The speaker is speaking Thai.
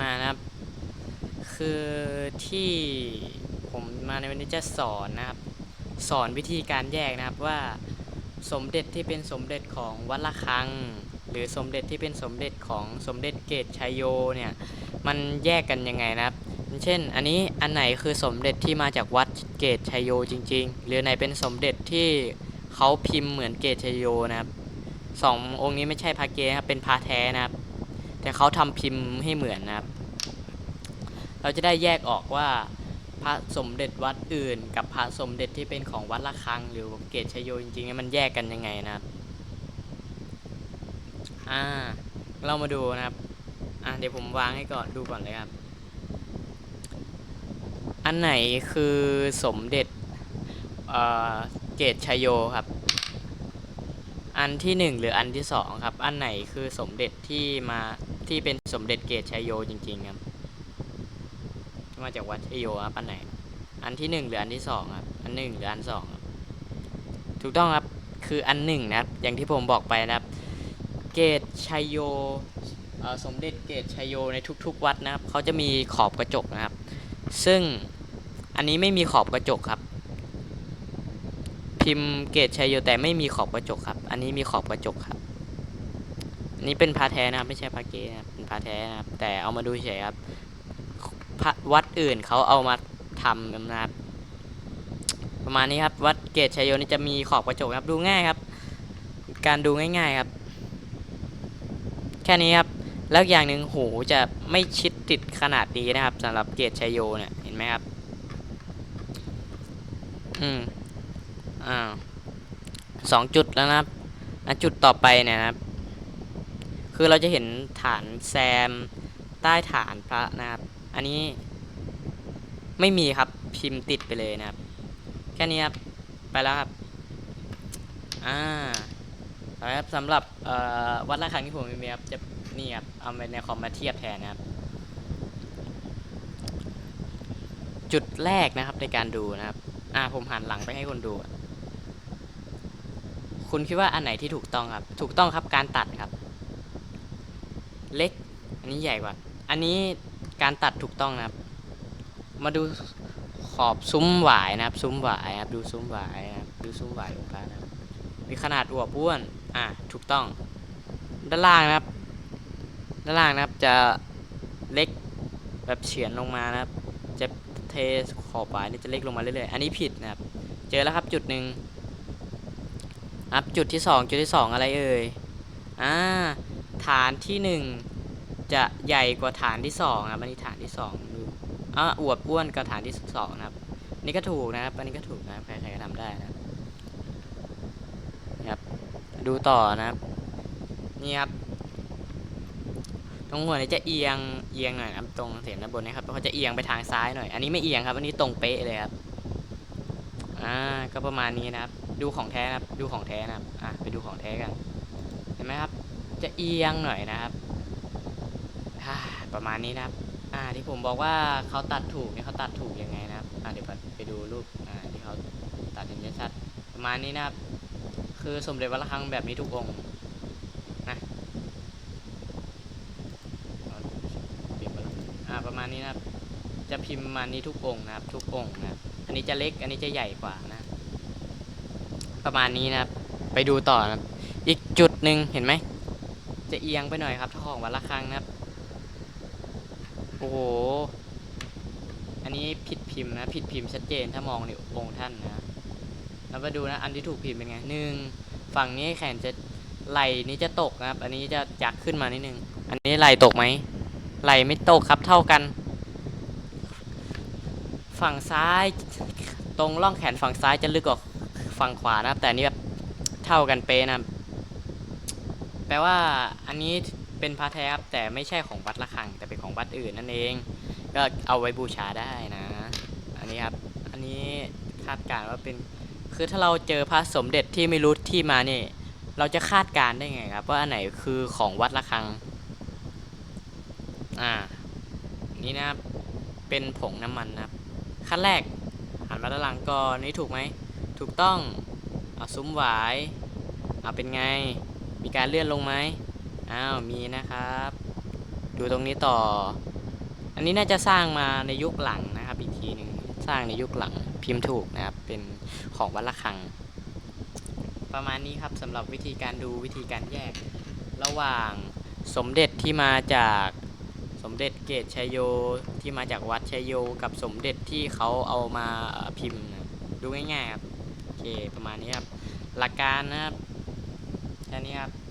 มานะครับ คือที่ผมมาในวันนี้จะสอนนะครับ สอนวิธีการแยกนะครับว่าสมเด็จที่เป็นสมเด็จของวัดละคัง หรือสมเด็จที่เป็นสมเด็จของสมเด็จเกตชัยโยเนี่ยมันแยกกันยังไงนะครับ เช่น อันนี้อันไหนคือสมเด็จที่มาจากวัดเกตชัยโยจริง ๆ หรือไหนเป็นสมเด็จที่เขาพิมพ์เหมือนเกตชัยโยนะครับสององค์นี้ไม่ใช่พระเกนะครับเป็นพระแท้นะครับ แต่เขาทำพิมพ์ให้เหมือนนะครับ เราจะได้แยกออกว่าพระสมเด็จวัดอื่น กับพระสมเด็จที่เป็นของวัดละคัง หรือเกตชยโยจริงๆเนี่ยมันแยกกันยังไงนะครับอ่าเรามาดูนะครับอ่าเดี๋ยวผมวางให้ก่อนดูก่อนเลยครับ อันไหนคือสมเด็จเอ่อเกตชยโยครับ อันที่หนึ่งหรืออันที่สองครับ อันไหนคือสมเด็จที่มา ที่เป็นสมเด็จเกตชัยโยจริง ๆ ครับที่มาจากวัดชัยโยครับอันไหน อันที่หนึ่งหรืออันที่สองครับ อันหนึ่งหรืออันสองครับ ถูกต้องครับ คืออันหนึ่งนะครับ อย่างที่ผมบอกไปนะครับ เกตชัยโยสมเด็จเกตชัยโยในทุก ๆ วัดนะครับ เขาจะมีขอบกระจกนะครับ ซึ่งอันนี้ไม่มีขอบกระจกครับ พิมพ์เกตชัยโยแต่ไม่มีขอบกระจกครับ อันนี้มีขอบกระจกครับ นนี้เป็นพาแท้นะครับ ไม่ใช่พาเกนะครับเป็นพาแท้นะครับ แต่เอามาดูเฉยครับพระวัดอื่นเขาเอามาทำนะครับประมาณนี้ครับ วัดเกตชัยโยนี่จะมีขอบกระจกครับดูง่ายครับ การดูง่ายๆครับ แค่นี้ครับแล้วอย่างหนึ่งหูจะไม่ชิดติดขนาดนี้นะครับสำหรับเกตชัยโยเนี่ยเห็นไหมครับอืมอ้าสองจุดแล้วนะครับจุดต่อไปเนี่ยนะครับ คือเราจะเห็นฐานแซมใต้ฐานพระนะครับ อันนี้ไม่มีครับพิมพ์ติดไปเลยนะครับ แค่นี้ครับ ไปแล้วครับ อ่าครับสำหรับวัดละครังที่ผมมีครับจะนี่ครับเอาไปในคอมมาเทียบแทนนะครับ จุดแรกนะครับในการดูนะครับ อ่าผมหันหลังไปให้คนดู คุณคิดว่าอันไหนที่ถูกต้องครับ ถูกต้องครับการตัดครับ เล็ก อันนี้ใหญ่กว่า อันนี้การตัดถูกต้องนะครับ มาดูขอบซุ้มหวายนะครับ ซุ้มหวายครับดูซุ้มหวายนะครับดูซุ้มหวายของพระนะครับมีขนาดอวบอ้วน อ่าถูกต้อง ด้านล่างนะครับ ด้านล่างนะครับจะเล็กแบบเฉือนลงมานะครับ จะเทขอบหวายนี่จะเล็กลงมาเรื่อยๆ อันนี้ผิดนะครับ เจอแล้วครับจุดหนึ่งครับจุดที่สองจุดที่สองอะไรเอ่ย อ่า ฐานที่หนึ่งจะใหญ่กว่าฐานที่สองครับอันนี้ฐานที่สองดูอ่าอวบอ้วนกับฐานที่สองนะครับนี่ก็ถูกนะครับอันนี้ก็ถูกนะครับใครๆก็ทำได้นะครับครับดูต่อนะครับนี่ครับตรงหัวนี้จะเอียงเอียงหน่อยนะครับตรงเสียงด้านบนนะครับเขาจะเอียงไปทางซ้ายหน่อย อันนี้ไม่เอียงครับ อันนี้ตรงเป๊ะเลยครับอ่าก็ประมาณนี้นะครับ ดูของแท้นะครับ ดูของแท้นะครับอะไปดูของแท้กันเห็นไหมครับ จะเอียงหน่อยนะครับประมาณนี้นะครับ อ่าที่ผมบอกว่าเขาตัดถูกเนี่ยเขาตัดถูกยังไงนะครับ อ่าเดี๋ยวไปดูรูปอ่าที่เขาตัดเห็นชัดประมาณนี้นะครับ คือสมเด็จวัดระฆังแบบนี้ทุกองค์นะปลี่ยนไปแล้วอ่าประมาณนี้นะครับ จะพิมพ์มานี้ทุกองค์นะครับ ทุกองค์นะครับ อันนี้จะเล็กอันนี้จะใหญ่กว่านะ ประมาณนี้นะครับ ไปดูต่อนะอีกจุดหนึ่งเห็นไหม จะเอียงไปหน่อยครับถ้าของวัดละครังนะครับ โอ้โห อันนี้ผิดพิมพ์นะ ผิดพิมพ์ชัดเจนถ้ามองในองค์ท่านนะแล้วมาดูนะ อันที่ถูกพิมพ์เป็นไงหนึ่งฝั่งนี้แขนจะไหลนี้จะตกนะครับ อันนี้จะจักขึ้นมานิดนึง อันนี้ไหลตกไหมไหลไม่ตกครับเท่ากัน ฝั่งซ้ายตรงร่องแขนฝั่งซ้ายจะลึกกว่าฝั่งขวานะครับ แต่นี้แบบเท่ากันเป๊ะนะ แปลว่าอันนี้เป็นพระแท้ครับแต่ไม่ใช่ของวัดละคัง แต่เป็นของวัดอื่นนั่นเอง ก็เอาไว้บูชาได้นะ อันนี้ครับ อันนี้คาดการณ์ว่าเป็น คือถ้าเราเจอพระสมเด็จที่ไม่รู้ที่มานี่ เราจะคาดการณ์ได้ไงครับ ว่าอันไหนคือของวัดละคัง อ่า นี่นะครับ เป็นผงน้ำมันนะครับ ขั้นแรกหันมาด้านหลังก่อนนี่ถูกไหม ถูกต้อง เอาซุ้มหวาย เอาเป็นไง มีการเลื่อนลงไหมอ้าวมีนะครับ ดูตรงนี้ต่อ อันนี้น่าจะสร้างมาในยุคหลังนะครับ อีกทีหนึ่งสร้างในยุคหลังพิมพ์ถูกนะครับ เป็นของวัดระฆัง ประมาณนี้ครับสำหรับวิธีการดูวิธีการแยก ระหว่างสมเด็จที่มาจากสมเด็จเกตชัยโยที่มาจากวัดชัยโยกับสมเด็จที่เขาเอามาพิมพ์ดูง่ายๆครับโอเคประมาณนี้ครับหลักการนะครับ แค่นี้ครับ